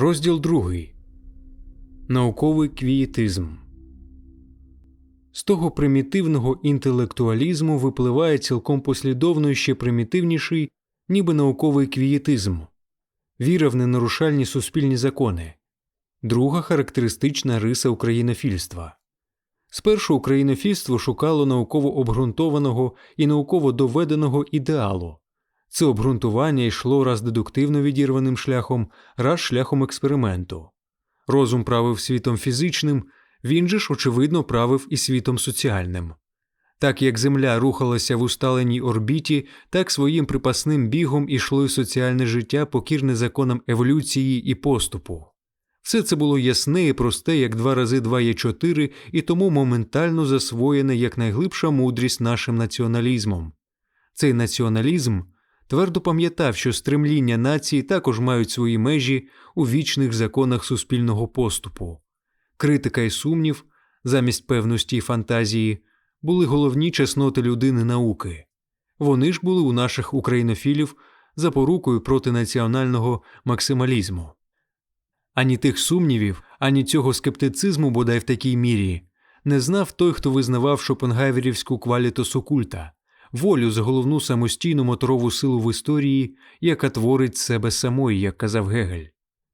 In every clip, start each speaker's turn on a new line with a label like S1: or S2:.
S1: Розділ 2. Науковий квієтизм. З того примітивного інтелектуалізму випливає цілком послідовно і ще примітивніший, ніби науковий квієтизм, віра в ненарушальні суспільні закони, друга характеристична риса українофільства. Спершу українофільство шукало науково обґрунтованого і науково доведеного ідеалу. Це обґрунтування йшло раз дедуктивно відірваним шляхом, раз шляхом експерименту. Розум правив світом фізичним, він же ж, очевидно, правив і світом соціальним. Так як Земля рухалася в усталеній орбіті, так своїм припасним бігом ішло й соціальне життя, покірне законам еволюції і поступу. Все це було ясне і просте, як два рази два є чотири, і тому моментально засвоєне як найглибша мудрість нашим націоналізмом. Цей націоналізм твердо пам'ятав, що стремління нації також мають свої межі у вічних законах суспільного поступу. Критика і сумнів, замість певності і фантазії, були головні чесноти людини науки. Вони ж були у наших українофілів запорукою проти національного максималізму. Ані тих сумнівів, ані цього скептицизму, бодай в такій мірі, не знав той, хто визнавав шопенгайверівську квалітос окульта, волю за головну самостійну моторову силу в історії, яка творить себе самої, як казав Гегель.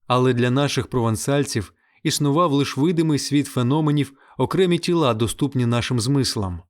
S1: Але для наших провансальців існував лише видимий світ феноменів, окремі тіла, доступні нашим змислам.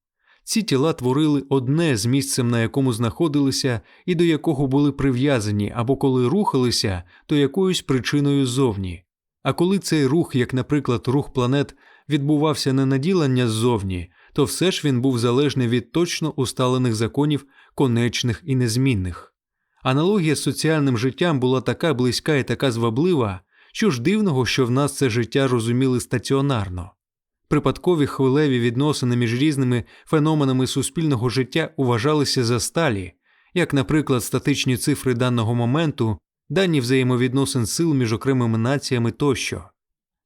S1: Ці тіла творили одне з місцем, на якому знаходилися, і до якого були прив'язані, або коли рухалися, то якоюсь причиною ззовні. А коли цей рух, як, наприклад, рух планет, відбувався не наділення ззовні, то все ж він був залежний від точно усталених законів, конечних і незмінних. Аналогія з соціальним життям була така близька і така зваблива, що ж дивного, що в нас це життя розуміли стаціонарно. Припадкові хвилеві відносини між різними феноменами суспільного життя вважалися за сталі, як, наприклад, статичні цифри даного моменту, дані взаємовідносин сил між окремими націями тощо.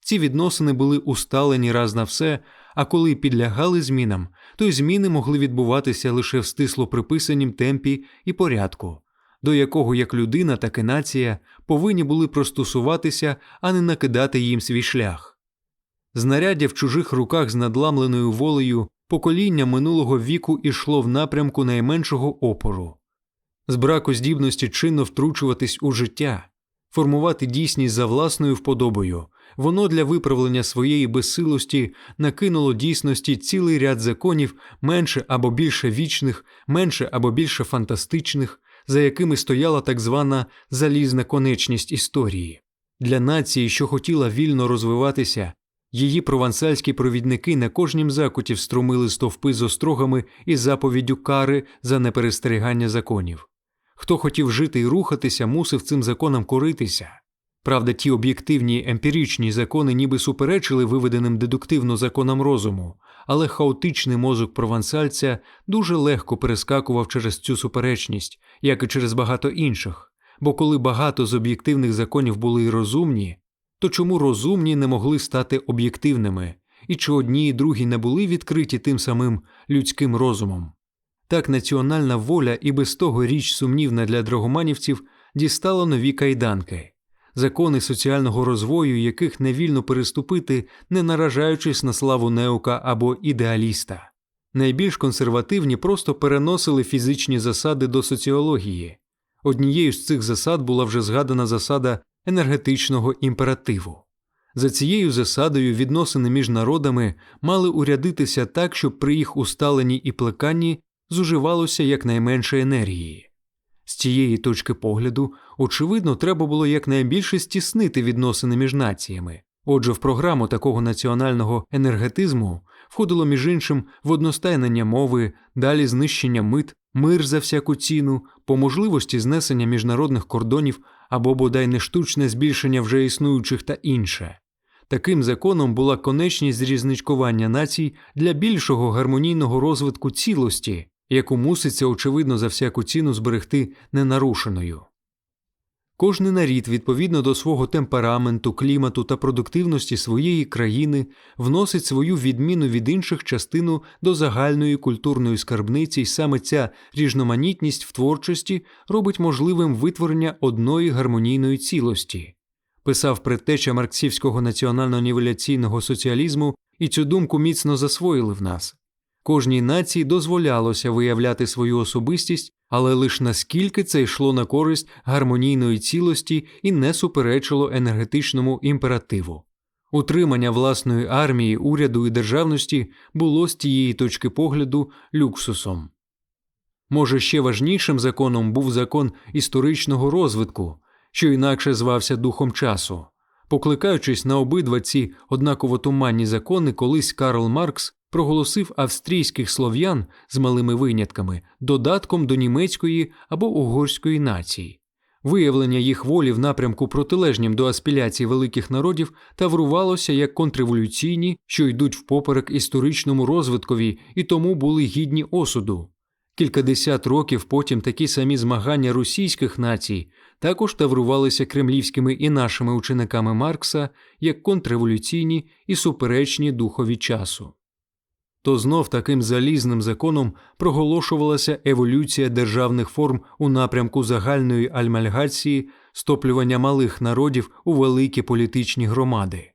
S1: Ці відносини були усталені раз на все, а коли підлягали змінам, то й зміни могли відбуватися лише в стисло приписанім темпі і порядку, до якого як людина, так і нація повинні були простосуватися, а не накидати їм свій шлях. Знаряддя в чужих руках з надламленою волею покоління минулого віку ішло в напрямку найменшого опору, з браку здібності чинно втручуватись у життя, формувати дійсність за власною вподобою, воно для виправлення своєї безсилості накинуло дійсності цілий ряд законів менше або більше вічних, менше або більше фантастичних, за якими стояла так звана залізна конечність історії. Для нації, що хотіла вільно розвиватися, її провансальські провідники на кожнім закуті встромили стовпи з острогами і заповіддю кари за неперестерігання законів. Хто хотів жити і рухатися, мусив цим законам коритися. Правда, ті об'єктивні емпіричні закони ніби суперечили виведеним дедуктивно законам розуму, але хаотичний мозок провансальця дуже легко перескакував через цю суперечність, як і через багато інших, бо коли багато з об'єктивних законів були й розумні, то чому розумні не могли стати об'єктивними, і чи одні і другі не були відкриті тим самим людським розумом? Так національна воля і без того річ сумнівна для драгоманівців дістала нові кайданки, закони соціального розвою, яких не вільно переступити, не наражаючись на славу неука або ідеаліста. Найбільш консервативні просто переносили фізичні засади до соціології. Однією з цих засад була вже згадана засада енергетичного імперативу. За цією засадою відносини між народами мали урядитися так, щоб при їх усталенні і плеканні зуживалося якнайменше енергії. З цієї точки погляду, очевидно, треба було якнайбільше стіснити відносини між націями. Отже, в програму такого національного енергетизму входило між іншим водностайнення мови, далі знищення мит, мир за всяку ціну, по можливості знесення міжнародних кордонів або бодай не штучне збільшення вже існуючих та інше. Таким законом була конечність зрізничкування націй для більшого гармонійного розвитку цілості, яку муситься, очевидно, за всяку ціну зберегти ненарушеною. Кожний нарід, відповідно до свого темпераменту, клімату та продуктивності своєї країни, вносить свою відміну від інших частину до загальної культурної скарбниці, і саме ця різноманітність в творчості робить можливим витворення одної гармонійної цілості. писав предтеча марксівського національно-нівеляційного соціалізму, і цю думку міцно засвоїли в нас. Кожній нації дозволялося виявляти свою особистість, але лише наскільки це йшло на користь гармонійної цілості і не суперечило енергетичному імперативу. Утримання власної армії, уряду і державності було з тієї точки погляду люксусом. Може, ще важнішим законом був закон історичного розвитку, що інакше звався духом часу. Покликаючись на обидва ці однаково туманні закони, колись Карл Маркс проголосив австрійських слов'ян з малими винятками додатком до німецької або угорської нації. Виявлення їх волі в напрямку протилежнім до аспіляцій великих народів таврувалося як контрреволюційні, що йдуть впоперек історичному розвиткові і тому були гідні осуду. Кількадесят років потім такі самі змагання російських націй також таврувалися кремлівськими і нашими учениками Маркса як контрреволюційні і суперечні духові часу. То знов таким залізним законом проголошувалася еволюція державних форм у напрямку загальної альмальгації, стоплювання малих народів у великі політичні громади.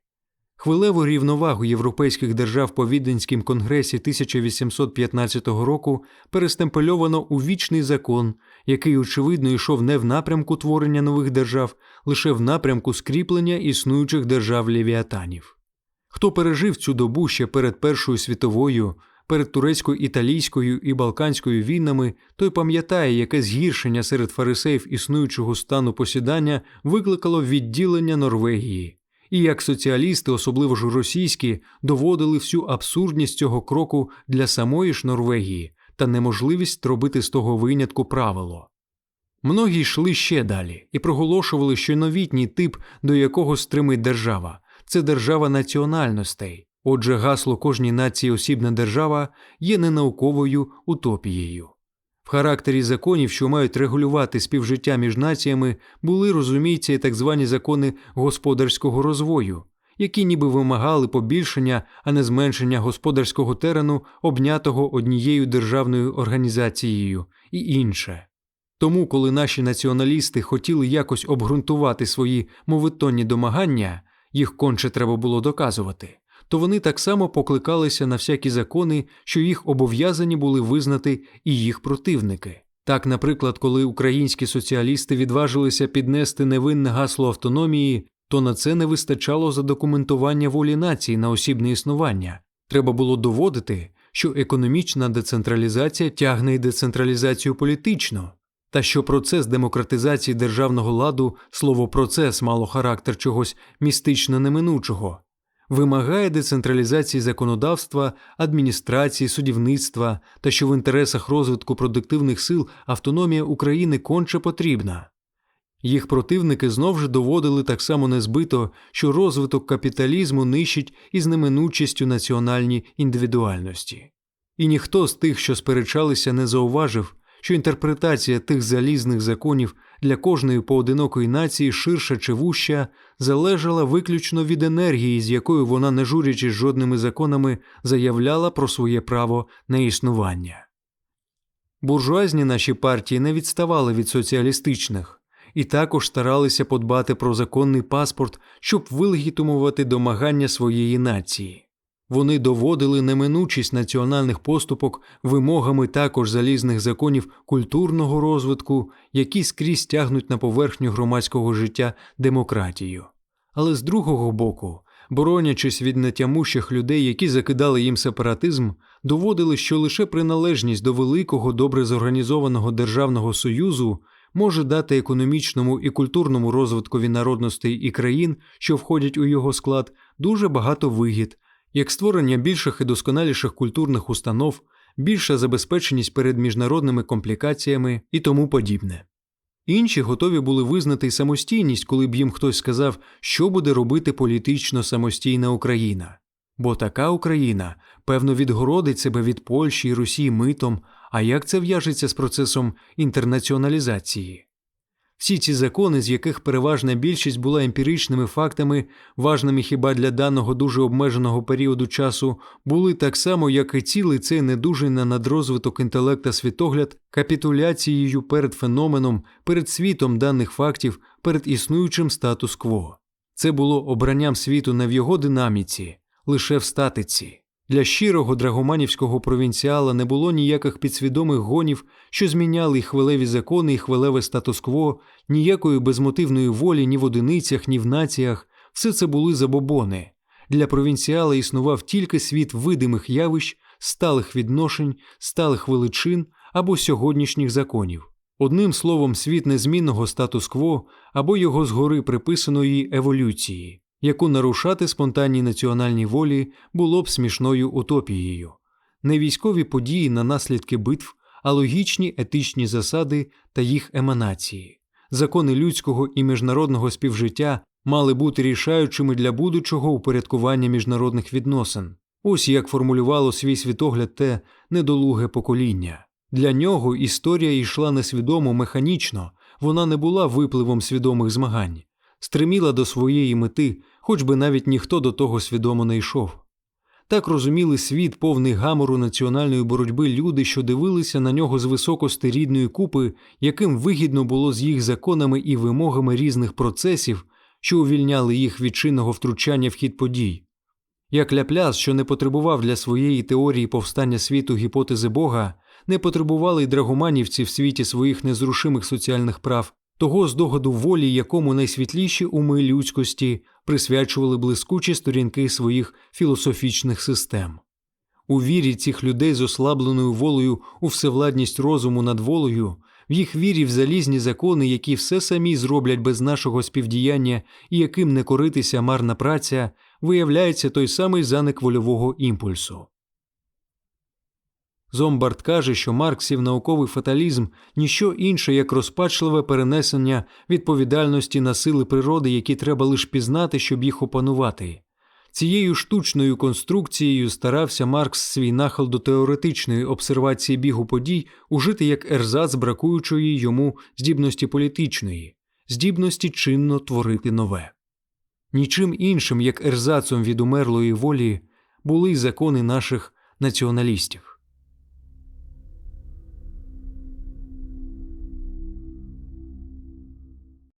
S1: Хвилеву рівновагу європейських держав по Віденському конгресі 1815 року перестемпельовано у вічний закон, який, очевидно, йшов не в напрямку творення нових держав, лише в напрямку скріплення існуючих держав лівіатанів. Хто пережив цю добу ще перед Першою світовою, перед турецько-італійською і балканською війнами, той пам'ятає, яке згіршення серед фарисеїв існуючого стану посідання викликало відділення Норвегії і як соціалісти, особливо ж російські, доводили всю абсурдність цього кроку для самої ж Норвегії та неможливість робити з того винятку правило. Многі йшли ще далі і проголошували, що новітній тип, до якого стримить держава, це держава національностей. Отже, гасло кожній нації осібна держава є ненауковою утопією. В характері законів, що мають регулювати співжиття між націями, були, розуміється, і так звані закони господарського розвою, які ніби вимагали побільшення, а не зменшення господарського терену, обнятого однією державною організацією, і інше. Тому, коли наші націоналісти хотіли якось обґрунтувати свої мовитонні домагання, їх конче треба було доказувати то вони так само покликалися на всякі закони, що їх обов'язані були визнати і їх противники. Так, наприклад, коли українські соціалісти відважилися піднести невинне гасло автономії, то на це не вистачало задокументування волі нації на осібне існування. Треба було доводити, що економічна децентралізація тягне й децентралізацію політично, та що процес демократизації державного ладу слово процес мало характер чогось містично неминучого, вимагає децентралізації законодавства, адміністрації, судівництва та що в інтересах розвитку продуктивних сил автономія України конче потрібна. Їх противники знов же доводили так само незбито, що розвиток капіталізму нищить із неминучістю національні індивідуальності. І ніхто з тих, що сперечалися, не зауважив, що інтерпретація тих залізних законів для кожної поодинокої нації ширша чи вуща залежала виключно від енергії, з якою вона, не журячись жодними законами, заявляла про своє право на існування. Буржуазні наші партії не відставали від соціалістичних і також старалися подбати про законний паспорт, щоб вилегітимувати домагання своєї нації. Вони доводили неминучість національних поступок вимогами також залізних законів культурного розвитку, які скрізь тягнуть на поверхню громадського життя демократію. Але з другого боку, боронячись від нетямущих людей, які закидали їм сепаратизм, доводили, що лише приналежність до великого добре зорганізованого державного союзу може дати економічному і культурному розвиткові народностей і країн, що входять у його склад, дуже багато вигід як створення більших і досконаліших культурних установ, більша забезпеченість перед міжнародними комплікаціями і тому подібне. Інші готові були визнати самостійність, коли б їм хтось сказав, що буде робити політично самостійна Україна. Бо така Україна, певно, відгородить себе від Польщі і Росії митом, а як це в'яжеться з процесом інтернаціоналізації? Всі ці закони, з яких переважна більшість була емпіричними фактами, важними хіба для даного дуже обмеженого періоду часу, були так само, як і цілий цей недужий на надрозвиток інтелекта світогляд, капітуляцією перед феноменом, перед світом даних фактів, перед існуючим статус-кво. Це було обранням світу не в його динаміці, лише в статиці. Для щирого драгоманівського провінціала не було ніяких підсвідомих гонів, що зміняли й хвилеві закони, і хвилеве статус-кво, ніякої безмотивної волі ні в одиницях, ні в націях. Все це були забобони. Для провінціала існував тільки світ видимих явищ, сталих відношень, сталих величин або сьогоднішніх законів. Одним словом, світ незмінного статус-кво або його згори приписаної еволюції, яку нарушати спонтанній національній волі було б смішною утопією. Не військові події на наслідки битв, а логічні етичні засади та їх еманації. Закони людського і міжнародного співжиття мали бути рішаючими для будучого упорядкування міжнародних відносин. Ось як формулювало свій світогляд те недолуге покоління. Для нього історія йшла несвідомо механічно, вона не була випливом свідомих змагань, стриміла до своєї мети, хоч би навіть ніхто до того свідомо не йшов. Так розуміли світ, повний гамору національної боротьби люди, що дивилися на нього з високости рідної купи, яким вигідно було з їх законами і вимогами різних процесів, що увільняли їх від чинного втручання в хід подій. Як Ляпляс, що не потребував для своєї теорії повстання світу гіпотези Бога, не потребували й драгоманівці в світі своїх незрушимих соціальних прав, того здогаду волі, якому найсвітліші уми людськості присвячували блискучі сторінки своїх філософічних систем. У вірі цих людей з ослабленою волею у всевладність розуму над волею, в їх вірі в залізні закони, які все самі зроблять без нашого співдіяння і яким не коритися марна праця, виявляється той самий заник вольового імпульсу. Зомбард каже, що Марксів науковий фаталізм ніщо інше, як розпачливе перенесення відповідальності на сили природи, які треба лише пізнати, щоб їх опанувати. Цією штучною конструкцією старався Маркс свій нахил до теоретичної обсервації бігу подій ужити як ерзац бракуючої йому здібності політичної, здібності чинно творити нове. Нічим іншим, як ерзацом від умерлої волі, були й закони наших націоналістів.